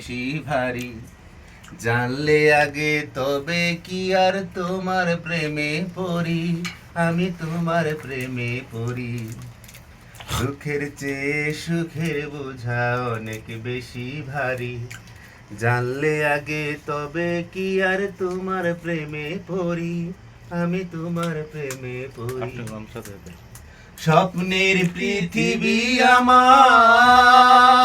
বেশি ভারী। জানলে আগে তবে কি আর তোমার প্রেমে পড়ি? আমি তোমার প্রেমে পড়ি। দুঃখের চেয়ে সুখের বোঝা অনেক বেশি ভারী। জানলে আগে তবে কি আর তোমার প্রেমে পড়ি? আমি তোমার প্রেমে পড়ি। স্বপ্নের পৃথিবী আমার।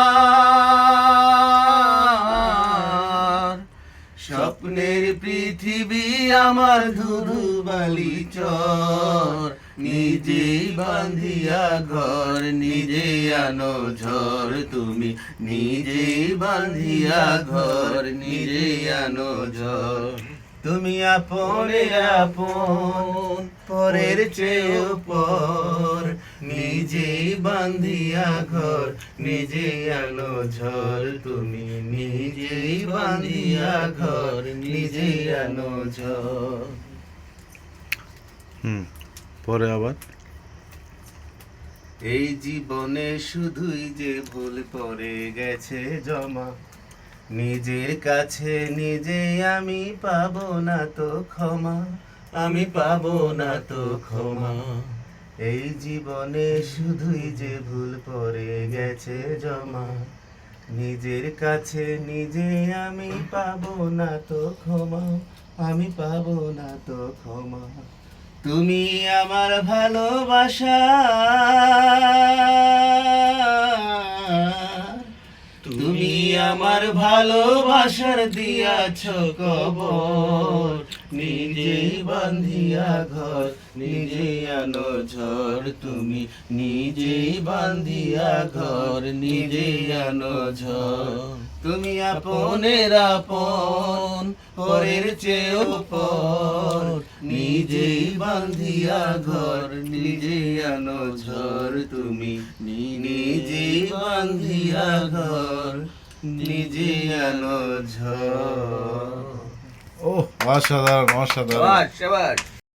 স্বপ্নের পৃথিবী আমার ধুধু বালি চর। নিজে বাঁধিয়া ঘর নিজে আনো ঝড় তুমি নিজেই বান্ধিয়া ঘর নিজে আনো ঝড় তুমি আপনে আপন পরের চেয়েও পর নিজেই বান্ধিয়া ঘর নিজে আনো ঝড় তুমি নিজেই বান্ধিয়া ঘর নিজে আনো ঝড় হুম পরে আবার? এই জীবনে শুধুই যে ভুল করে গেছে জমা নিজের কাছে নিজে আমি পাবো না তো ক্ষমা, আমি পাবো না তো ক্ষমা। এই জীবনে শুধুই যে ভুল পড়ে গেছে জমা, নিজের কাছে নিজে আমি পাবো না তো ক্ষমা, আমি পাবো না তো ক্ষমা। তুমি আমার ভালোবাসা তুমি আমার ভালোবাসার দিয়াছ কবর। নিজেই বান্ধিয়া ঘর নিজে আনো ঝড়। তুমি নিজেই বান্ধিয়া ঘর নিজে আনো ঝড়। তুমি আপনের আপন, পরের চেয়েও পর। নিজেই বান্ধিয়া ঘর নিজে আনো ঝড়। তুমি নিজেই বান্ধিয়া ঘর। ও অসাধারণ অসাধারণ শাবাশ